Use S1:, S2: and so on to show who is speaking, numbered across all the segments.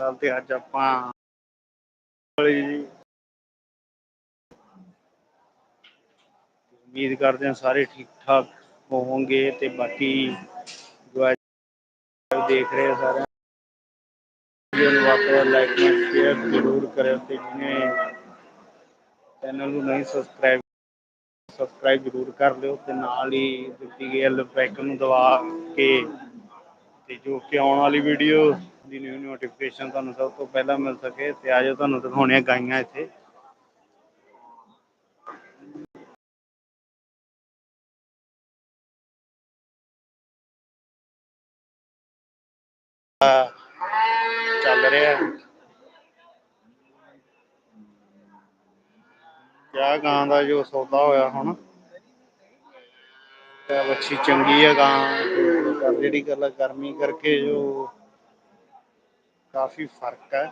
S1: ਕੱਲ ਤੇ ਅੱਜ ਆਪਾਂ ਉਮੀਦ ਕਰਦੇ ਹਾਂ ਸਾਰੇ ਠੀਕ ਠਾਕ ਹੋਵੋਗੇ ਤੇ ਬਾਕੀ ਜੋ ਅੱਜ ਦੇਖ ਰਹੇ ਸਾਰਿਆਂ ਵੀਡੀਓ ਨੂੰ ਵੱਧ ਲਾਈਕ ਅਤੇ ਸ਼ੇਅਰ ਜ਼ਰੂਰ ਕਰਿਓ ਤੇ ਜਿਹਨੇ ਚੈਨਲ ਨੂੰ ਨਹੀਂ ਸਬਸਕ੍ਰਾਈਬ ਸਬਸਕ੍ਰਾਈਬ ਜ਼ਰੂਰ ਕਰ ਲਿਓ ਤੇ ਨਾਲ ਹੀ ਦਿੱਤੀ ਗਈ ਬੈਲ ਨੂੰ ਦਬਾ ਕੇ ਤੇ ਜੋ ਕਿ ਆਉਣ ਵਾਲੀ ਵੀਡੀਓ ਦੀ ਨਿਊ ਨੋਟੀਫਿਕੇਸ਼ਨ ਤੁਹਾਨੂੰ ਸਭ ਤੋਂ ਪਹਿਲਾਂ ਮਿਲ ਸਕੇ ਤੇ ਆਜੋ ਤੁਹਾਨੂੰ ਦਿਖਾਉਣੇ ਆ ਗਾਈਆਂ ਇੱਥੇ। ਚੱਲ ਰਿਹਾ ਕਿਆ ਗਾਂ ਦਾ ਜੋ ਸੌਦਾ ਹੋਇਆ ਹੁਣ। ਬੱਚੀ ਚੰਗੀ ਹੈ ਗਾਂ ਜਿਹੜੀ ਗੱਲ ਗਰਮੀ ਕਰਕੇ ਜੋ ਕਾਫੀ ਫ਼ਰਕ ਹੈ?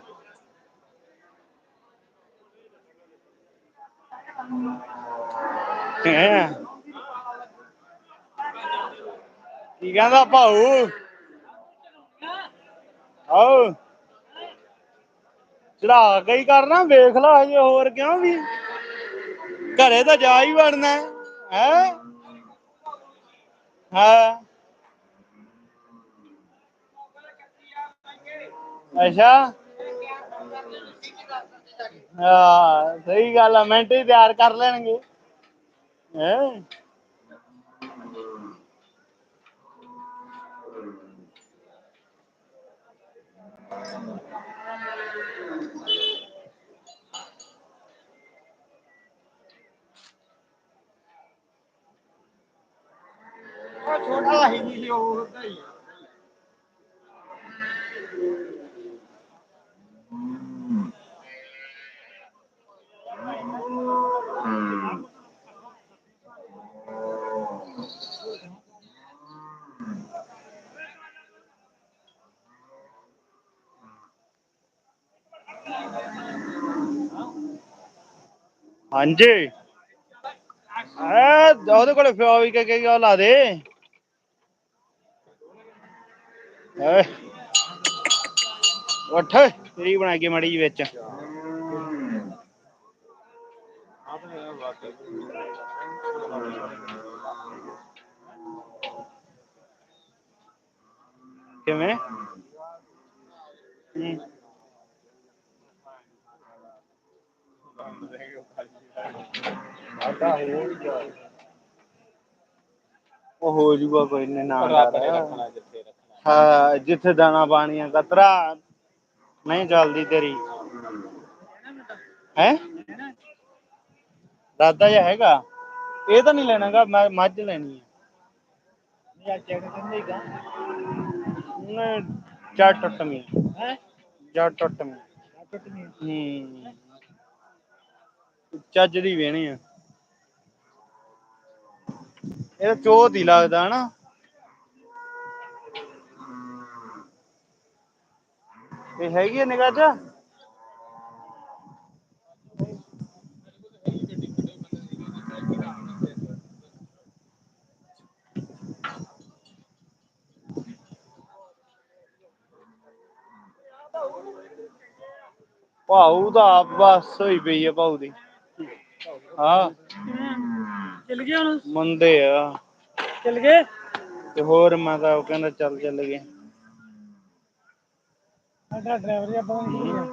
S1: ਕੀ ਕਹਿੰਦਾ ਭਾਊ? ਆਓ। ਚੜਾ ਕੇ ਕਰਨਾ, ਵੇਖ ਲਾ ਹਜੇ ਹੋਰ ਕਿਉਂ ਵੀ। ਘਰੇ ਤਾਂ ਜਾ ਹੀ ਵੜਨਾ, ਹੈ? ਹਾਂ। ਅੱਛਾ। ਹਾਂ ਸਹੀ ਗੱਲ ਆ ਮਿੰਟ ਹੀ ਤਿਆਰ ਕਰ ਲੈਣਗੇ। ਹੈ ਛੋਟਾ ਹੀ ਨਹੀਂ ਉਹ ਹੁੰਦਾ ਹੀ ਹਾਂਜੀ ਐ ਉਹਦੇ ਕੋਲੇ ਫਿਓ ਵੀ ਕੇ ਕੇ ਉਹ ਲਾ ਦੇ ਐ ਉੱਠ। ਤੇਰੀ ਬਣਾ ਕੇ ਮੜੀ ਜੀ ਵਿੱਚ। ਕਿਵੇਂ? ਉਹ ਹੋ ਜੂਗਾ ਕੋਈ ਨੀ ਨਾ ਡਰ ਹਾਂ ਜਿੱਥੇ ਦਾਣਾ ਪਾਣੀ ਆ ਕਤਰਾ ਨਹੀਂ ਚੱਲਦੀ ਤੇਰੀ। ਹੈ? ਦਾਦਾ ਜਿਹਾ ਹੈਗਾ। ਇਹ ਤਾਂ ਨਹੀਂ ਲੈਣਾਗਾ ਮੈਂ ਮੱਝ ਲੈਣੀ ਹੈ ਨਹੀਂ ਚਾਰ ਟੁੱਟ ਮੀ ਹੈ? ਚਾਰ ਟੁੱਟ ਮੀ ਹੂੰ। ਚੱਜ ਦੀ ਵੇਣੀ ਆ। ਇਹ ਤਾਂ ਚੋਤ ਹੀ ਲੱਗਦਾ ਹਨਾ? ਇਹ ਹੈਗੀ ਆ ਨਿਗਾਹ ਚ? ਭਾਊ ਦਾ ਆਪ ਬਸ ਹੋਈ ਪਈ ਆ ਭਾਊ ਦੀ। ਹਾਂ।
S2: ਚਲ ਗਿਆ ਹੁਣ।
S1: ਮੰਦੇ ਆ।
S2: ਚਲ ਗਏ?
S1: ਤੇ ਹੋਰ ਮੈਂ ਤਾਂ ਉਹ ਕਹਿੰਦਾ ਚੱਲ ਚੱਲ ਗਏ।
S2: ਸਾਡਾ ਡਰਾਈਵਰ ਜਿਹਾ ਫੋਨ ਕੀਤਾ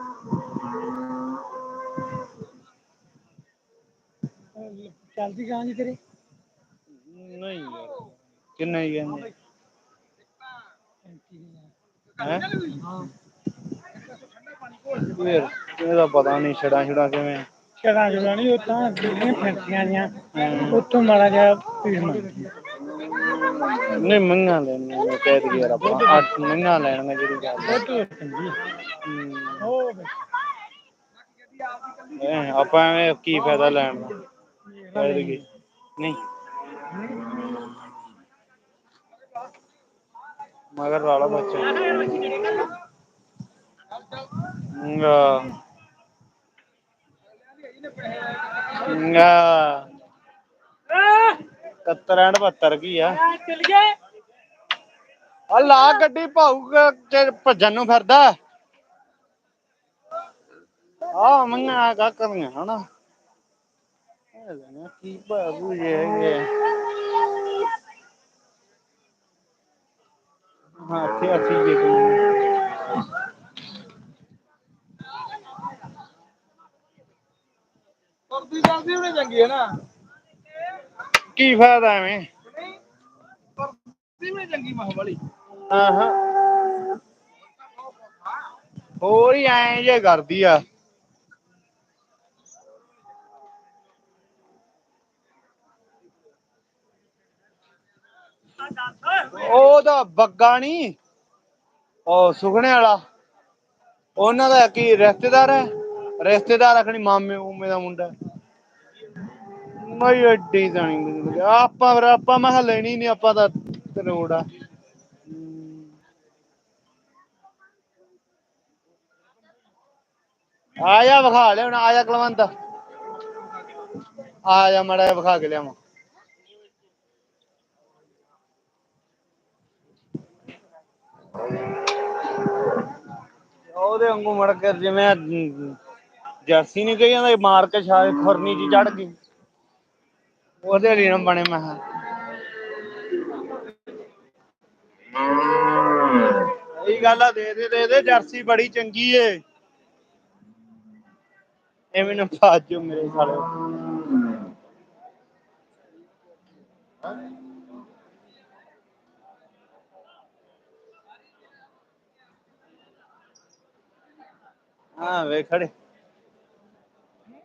S2: ਚੱਲਦੀ ਗਾਂ ਜੀ ਤੇਰੀ?
S1: ਨਹੀਂ ਯਾਰ ਕਿੰਨਾ ਹੀ ਕਹਿੰਦੇ ਹੈ? ਇਹਦਾ ਪਤਾ ਨਹੀਂ ਛੜਾ ਛੜਾ ਕਿਵੇਂ
S2: ਛੜਾ ਛੜਾ ਨਹੀਂ ਉਹ ਤਾਂ ਫੈਂਟੀਆਂ ਜਾਂ ਉੱਥੋਂ ਮਾੜਾ ਜਿਹਾ ਪੀੜ ਮੰਗਦੀ
S1: ਨਹੀਂ ਮੰਗਾ ਲੈਣੀਆਂ ਮੈਂ ਕਹਿ ਯਾਰ ਆਪਾਂ। ਅੱਠ ਮੰਗਾ ਲੈਣਗੇ ਜਿਹੜੀ ਗੱਲ ਹੂੰ। ਹੈਂ, ਆਪਾਂ ਐਵੇਂ ਕੀ ਫਾਇਦਾ ਲੈਣ ਦਾ? ਕਹਿ ਦਈਏ ਨਹੀਂ। ਮਗਰ ਵਾਲਾ ਬੱਚਾ। nga nga 70 ਐਂਡ 72 ਕੀ ਆ? ਆ ਲਾ ਗੱਡੀ ਭਾਊ ਤੇ ਭੱਜਣ ਨੂੰ ਫਿਰਦਾ। ਆਹ ਮੰਗਣਾ ਕਾ ਕਰਨੀਆਂ ਹਨਾ ਕੀ ਬਾਬੂ ਜੇ ਹੈਗੇ ਆ। ਹਾਂ ਤੇ ਅਸੀਂ ਵੀ ਪਰਦੀ ਜਲਦੀ ਹੋਣੀ ਚੰਗੀ ਹੈ ਨਾ ਕੀ ਫਾਇਦਾ ਐਵੇਂ? ਚੰਗੀ ਮ ਵਾਲੀ। ਆਹਾਂ ਹੋਰ ਹੀ ਐਂ ਜੇ ਕਰਦੀ ਆ। ਉਹਦਾ ਬੱਗਾ ਨੀ। ਉਹ ਸੁਖਨੇ ਵਾਲਾ। ਉਹਨਾਂ ਦਾ ਕੀ ਰਿਸ਼ਤੇਦਾਰ ਹੈ? ਰਿਸ਼ਤੇਦਾਰ ਆਖਣੀ ਮਾਮੇ ਮੂਮੇ ਦਾ ਮੁੰਡਾ ਨਹੀਂ ਐਡੀ ਤਾਂ ਨੀ ਆਪਾਂ ਫਿਰ ਆਪਾਂ ਮੈਂ ਕਿਹਾ ਲੈਣੀ ਨੀ, ਆਪਾਂ ਤਾਂ ਲੋੜ ਆ। ਆ ਵਿਖਾ ਲਿਆ ਹੁਣ ਆ ਜਾ ਕੁਲਵੰਤ ਆ ਵਿਖਾ ਕੇ ਲਿਆਵਾਂ। ਉਹਦੇ ਵਾਂਗੂ ਮੁੜ ਕੇ ਜਿਵੇਂ ਜਰਸੀ ਨੀ ਕਹੀ ਜਾਂਦਾ ਮਾਰ ਕੇ ਛਾਲੇ ਖੁਰਨੀ ਚ ਚੜ ਗਈ। ਉਹਦੇ ਲਈ ਨਾ ਬਣੇ ਮੈਂ। ਕਿਹਾ ਸਹੀ ਗੱਲ ਆ, ਦੇ ਦੇ ਦੇ ਦੇ, ਜਰਸੀ ਬੜੀ ਚੰਗੀ ਏ। ਇਹ ਮੈਨੂੰ ਬਾਜੂ ਮੇਰੇ ਸਾਲੇ। ਹਾਂ, ਵੇਖ ਖੜੇ।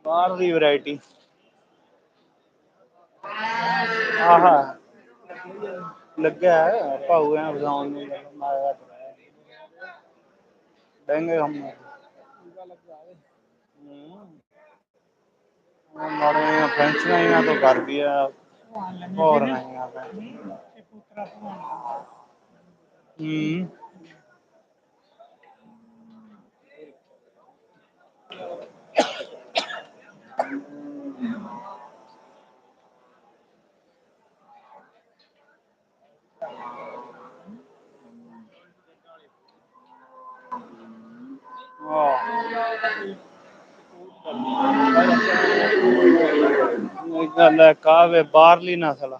S1: ਬਾਹਰ ਦੀ ਵੈਰਾਈਟੀ। ਆਹਾ ਲੱਗਿਆ ਭਾਊ ਐ ਵਜਾਉਣ ਨੂੰ ਡੈਂਗੇ ਹਮ ਮਾੜੇ ਫੈਂਸੀਆਂ ਤੋਂ ਕਰਦੀ ਆ ਹੋਰ ਨਹੀਂ ਹੂੰ ਇਹ ਗੱਲ ਹੈ ਕਾਵੇ ਬਾਹਰਲੀ ਨਸਲ ਆ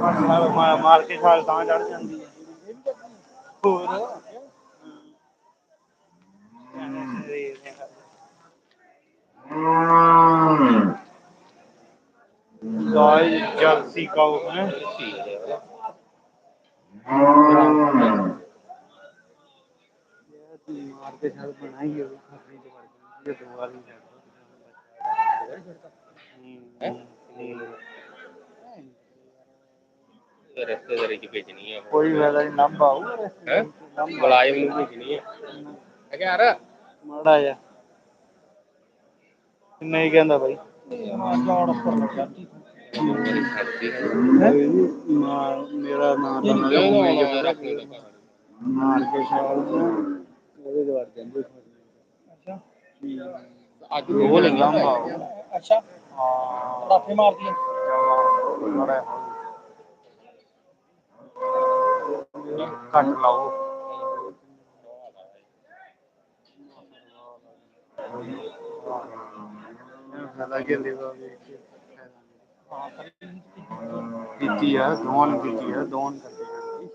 S1: ਮਾਰ ਕੇ ਛਾਲ ਤਾਂ ਚੜ ਜਾਂਦੀ ਹੈ ਹੋਰ ਸਾਈ ਜਲਸੀ ਕਾਉ ਹੈ ਮਾਰ ਕੇ ਛਾਲ ਬਣਾਈ ਹੋਵੇ ਖਤਰੇ ਦੇ ਵਰਗੇ ਇਹ ਦੁਆਰੀ ਹੈ ਹੈ
S3: ਰਿਸ਼ਤੇਦਾਰੀ ਚ ਭੇਜਣੀ ਆ।
S1: ਕੋਈ ਫਾਇਦਾ ਨਹੀਂ ਨੰਬ ਆਊ।
S3: ਹੈਂ? ਮੁਲਾਜ਼ਮ ਨੂੰ ਭੇਜਣੀ ਆ। ਮੈਂ ਕਿਹਾ ਯਾਰ।
S1: ਮਾੜਾ ਆ ਨਹੀਂ ਕਹਿੰਦਾ ਬਾਈ। ਹਾਂ ਜੋੜ ਉੱਪਰ ਲੱਗਾ ਮੇਰੀ ਛੱਡਦੀ ਹੈ ਮੇਰਾ ਨਾਂ ਤਾਂ ਨਾਲੇ ਉਵੇਂ ਹੀ ਆ। ਮਾਰ ਕੇ ਸਾਲ ਨਾ ਉਹਦੇ ਦਵਾਰ ਜਾਂਦੇ ਅੱਛਾ।
S3: ਅੱਜ
S1: ਦੋ ਲੰਗਾ
S2: ਅੱਛਾ।
S1: ਹਾਂ।
S2: ਲਾਫੇ ਮਾਰਦੀ ਹੈ
S1: ਮਾੜਾ ਕੱਟ ਲਾਓ। ਗੱਲੇ ਦਾ ਵੇਖ ਕੇ ਕੀਤੀ ਆ ਦੋਵਾਂ ਨੂੰ ਕੀਤੀ ਆ ਦੋਵਾਂ ਨੂੰ ਕਰਦੀ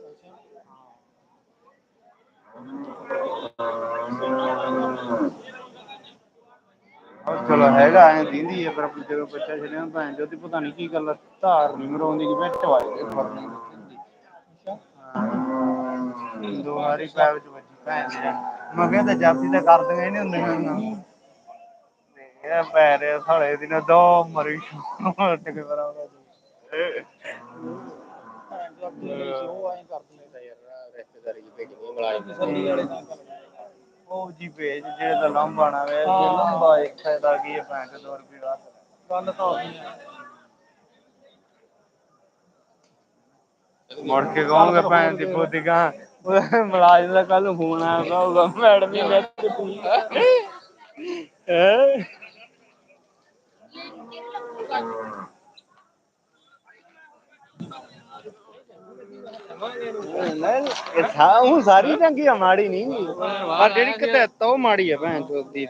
S1: ਉਹ ਚਲੋ ਹੈਗਾ ਐ ਦਿੰਦੀ ਹੈ ਪਰ ਜਦੋਂ ਬੱਚਾ ਛੜਿਆ ਨਾ ਭੈਣ ਚੋਦੀ ਪਤਾ ਨਹੀਂ ਕੀ ਗੱਲ ਧਾਰ ਨਹੀਂ ਮਰਾਉਂਦੀ ਕਿ ਵਿੱਚ ਵਾਜ ਦੇ ਫਰਨੀ ਦੋ ਵਾਰੀ ਪੈਰ ਵਿੱਚ ਵੱਜੀ, ਭੈਣ ਦੀ ਮੈਂ ਕਿਹਾ ਤਾਂ ਜਾਪੀ ਤਾਂ ਕਰਦੀਆਂ ਹੀ ਨਹੀਂ ਹੁੰਦੀਆਂ ਇਹ ਪੈਰ ਸਾਲੇ ਦੀ ਨਾ ਦੋ ਮਰੀ ਉੱਠ ਕੇ ਉਹ ਜੀ ਭੇਜ ਜਿਹੜੇ ਦਾ ਲੰਬਾ ਨਾ ਵੇ, ਜੇ ਲੰਬਾ ਇੱਕ ਫਾਇਦਾ ਕੀ ਹੈ ਭੈਣ ਚੋਦ ਦੋ ਰੁਪਏ ਦਾ ਗੱਲ ਤਾਂ ਉਹੀ ਮੁੜ ਕੇ ਕਹੋਗੇ ਭੈਣ ਦੀ ਪੋਤੀ ਕਾ ਮਲਾਜ ਦਾ ਕੱਲ ਨੂੰ ਫੋਨ ਆਇਆ ਕਹੂਗਾ ਮੈਡਮ ਹੀ ਮੈਂ ਕੁੱਟੀ ਹੈ ਨਹੀਂ ਇਹ ਥਾ ਉਹ ਸਾਰੀ ਚੰਗੀ ਆ ਮਾੜੀ ਨਹੀਂ ਪਰ ਜਿਹੜੀ ਕਿਤੇ ਤੋ ਮਾੜੀ ਆ ਭੈਣ ਚੋਦ ਦੀ